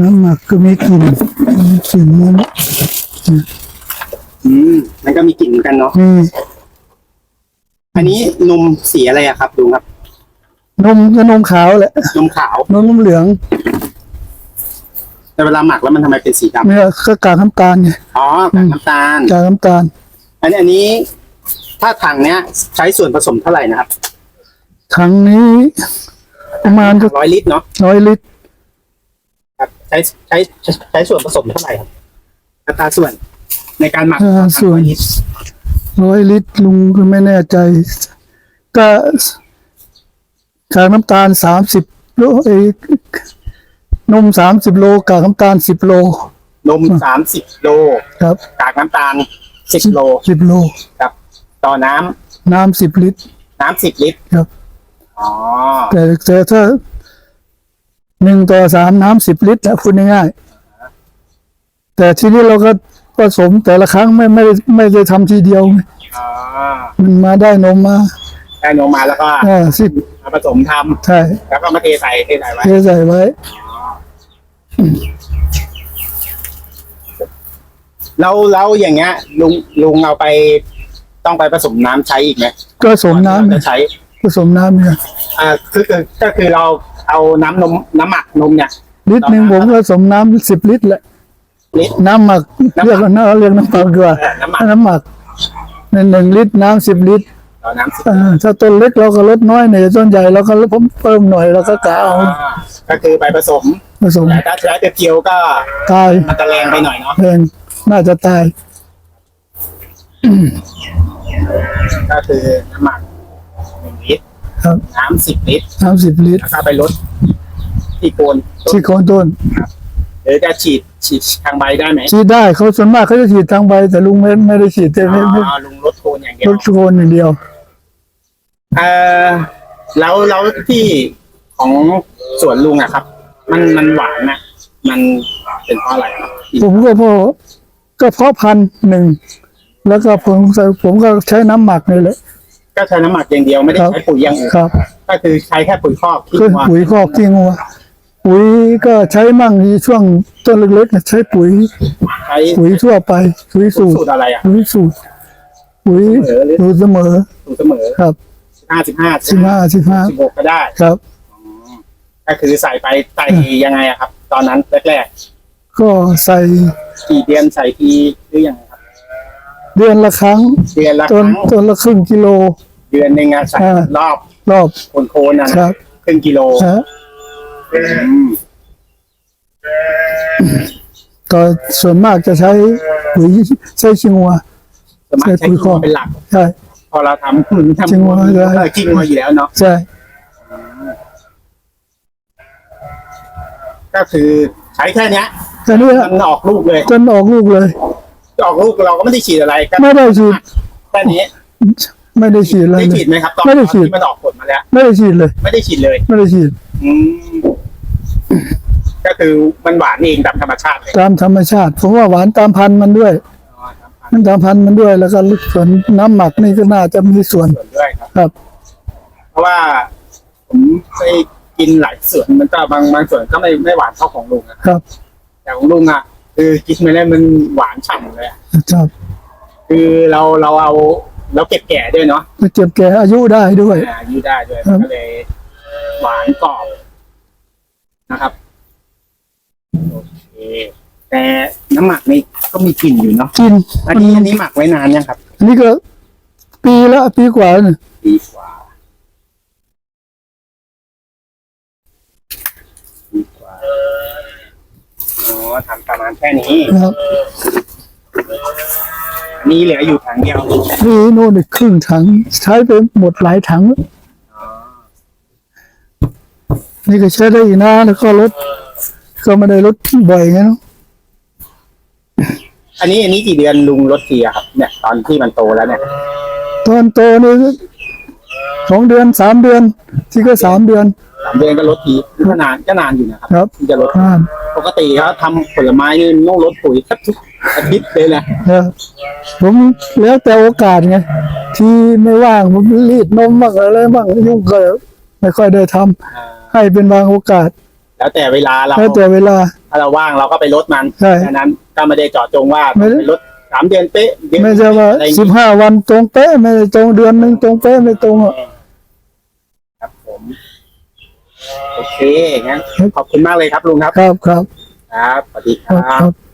น้ำหมักก็มีกลิ่นมีกลิ่นมันอืมมันก็มีกลิ่นเหมือนกันเนาะนี่อันนี้นมสีอะไรอะครับลุงครับ นมก็นมขาวแหละนมขาวนมเหลืองแต่เวลาหมักแล้วมันทำไมเป็นสีดำเนี่ยก็กากน้ำตาลไงอ๋อกากน้ำตาลกากน้ำตาล อันนี้อันนี้ ถ้าถังเนี้ย ใช้ส่วนผสมเท่าไหร่นะครับ ถังนี้ ประมาณก็ร้อยลิตรเนาะร้อยลิตรครับใช้ใช้ใช้ใช้ส่วนผสมเท่าไหร่ครับอัตราส่วนในการหมักอ่าถังส่วนร้อยลิตรร้อยลิตรลุงก็ไม่แน่ใจ ก็กากน้ำตาลสามสิบโลเอ้ยนมสามสิบโลกากน้ำตาลสิบโล นมสามสิบโลครับ กากน้ำตาลสิบโลสิบโลครับ ต่อน้ำน้ำสิบลิตร น้ำสิบลิตรครับ อ๋อแต่แต่ถ้าหนึ่งต่อสามน้ำสิบลิตรนะพูดง่ายๆแต่ทีนี้เราก็ผสมแต่ละครั้งไม่ไม่ได้ไม่ได้ทำทีเดียวไงอ๋อมันมาได้นมมาได้นมมาแล้วก็อ่าสิบมาผสมทำใช่แล้วก็มาเทใส่เทใส่ไว้เทใส่ไว้ แล้วแล้วอย่างเงี้ย ลุงลุงเอาไปต้องไปผสมน้ำใช้อีกไหมก็ผสมน้ำก่อเนี่ที่ยเราจะใช้ ผสมน้ำเนี่ยอ่าคือคือก็คือเราเอาน้ำนมน้ำหมักนมเนี่ย ลิตรหนึ่งผมก็ผสมน้ำสิบลิตรแหละลิตรน้ำหมักน้ำหมักเรียกว่าน้ำเรียกน้ำหมักดีกว่าเออน้ำหมักน้ำหมักในหนึ่งลิตรน้ำสิบลิตรเอาน้ำสิบอ่าถ้าต้นเล็กเราก็ลดน้อยหน่อยต้นใหญ่เราก็เพิ่มหน่อยเราก็กะเอาอ่าก็คือไปผสมผสมแต่ถ้าใช้เพียวๆก็ตายมันจะแรงไปหน่อยเนาะแพงน่าจะตายก็คือน้ำหมักหนึ่งลิตร ครับ น้ำสิบลิตรน้ำสิบลิตรแล้วก็ไปลดที่โคนต้นที่โคนต้นหรือจะฉีดฉีดทางใบได้ไหมฉีดได้เขาส่วนมากเขาจะฉีดทางใบ แต่ลุงไม่ไม่ได้ฉีดแต่อ๋ไม่ไม่อลุงลดโคนอย่างเดียลวดโคนอย่างเดียวเออแล้วแล้วที่ของสวนลุงอะครับ มันมันหวานนะมันเป็นเพราะอะไรครับผมก็พอก็เพาะพันธุ์หนึ่งแล้วก็ผมผมก็ใช้น้ำหมักนี่แหละ ก็ใช้น้ำหมักอย่างเดียวไม่ได้ครับใช้ปุ๋ยอย่างอื่นครับ ก็คือใช้แค่ปุ๋ยคอกที่คือว่าปุ๋ยคอกที่งัวปุ๋ยก็ใช้มั่งในช่วงต้นเล็กๆน่ะใช้ปุ๋ยใช้ปุ๋ยทั่วไปปุ๋ยสูตรสูตรอะไรอะปุ๋ยสูตรปุ๋ยเสมอหรือสูตรเสมอสูตรเสมอครับห้าสิบห้าสิบห้าสิบห้าสิบหกก็ได้ครับก็คือใส่ไปใส่ยังไงอะครับ ตอนนั้นแรกก็ใส่ๆกี่เดือนใส่ทีหรือยังไงครับ เดือนละครั้งเดือนละคต้นรั้งต้นละครึ่งกิโล เดือนหนึ่งอะใส่อ่ารอบรอบ โคนๆนะนะครับ ครึ่งกิโลฮะอืมก็ส่วนมากจะใช้ปุ๋ยใช้ชิงัวสมัครใช้ใช้ปุ๋ยคอกเป็นหลัก ใช่ พอเราทำทำจริงวะเออจริงมาอยู่แล้วเนาะใช่ ก็คือใช้แค่เนี้ยแต่นี่มันออกลูกเลยจนออกลูกเลย ออกลูกเราก็ไม่ได้ฉีดอะไรก็ไม่ได้ฉีด แค่นี้ ไม่ได้ฉีดอะไรได้เลฉียดไหมครับตอนไม่ได้ฉีด ที่มันออกผลมาแล้ว ไม่ได้ฉีดเลย ไม่ได้ฉีดเลย ไม่ได้ฉีดอืมก็คือมันหวานเองตามธรรมชาติเลยตามธรรมชาติผมว่าหวานตามพันธุ์มันด้วย อ๋อครับมันตามพันธุ์มันด้วย แล้วก็ส่วนน้ำหมักนี่ก็น่าจะมีส่วนส่วนด้วยครับ ครับ เพราะว่าผมไปกินหลายส่วนมันก็บางบางส่วนก็ไม่ไม่หวานเท่าของลุงนะครับ แต่ของลุงอะคือกินไปแล้วมันหวานฉ่ำเลยอะครับ คือเราเราเอา เราเก็บแก่ด้วยเนาะไปเจ็บแก่อายุได้ด้วยอ่าอายุได้ด้วยครับก็เลยหวานกรอบนะครับโอเคแต่น้ำหมักนี่ก็มีกลิ่นอยู่เนาะกินอันนี้อันนี้หมักไว้นานยังครับ อันนี้ก็ ปีละปีกว่าเนี่ยปีกว่าปีกว่าอ๋อทำประมาณแค่นี้ นะครับ อันนี้เหลืออยู่ถังเดียวนี่โน่นอีกครึ่งถังใช้ไปหมดหลายถังแล้วอ๋อนี่ก็ใช้ได้อีกนะแล้วก็ลดก็ไม่ได้ลดบ่อยไงเนาะอันนี้อันนี้กี่เดือนลุงลดทีอะครับเนี่ยตอนที่มันโตแล้วเนี่ยตอนโตนี่สองเดือนสามเดือน ที่ก็สามเดือนสามเดือนก็ลดทีก็นานก็นานอยู่นะครับ ครับที่จะลดอ่าน ปปกติเขาทำผลไม้นี่ต้องลดปุ๋ยแทบทุกอาทิตย์เลยนะนะผมแล้วแต่โอกาสไงที่ไม่ว่างผมรีดนมบ้างอะไรบ้างยุ่งก็ไม่ค่อยได้ทำอ่าให้เป็นบางโอกาสแล้วแต่เวลาเราแล้วแต่เวลา ถ้าเราว่างเราก็ไปลดมันใช่ ดังนั้นก็ไม่ได้เจาะจงว่าไม่ได้ ไปลดสามเดือนเป๊ะเดือนไม่ใช่ว่าอะไรอย่งสิบงี้ห้าวันตรงเป๊ะไม่ได้ตรงเดือนหนึ่งตรงเป๊ะไม่ตรงอะครับผม โอเคงั้นขอบคุณมากเลยครับลุงครับ ครับครับครับสวัสดีคครับรับครับ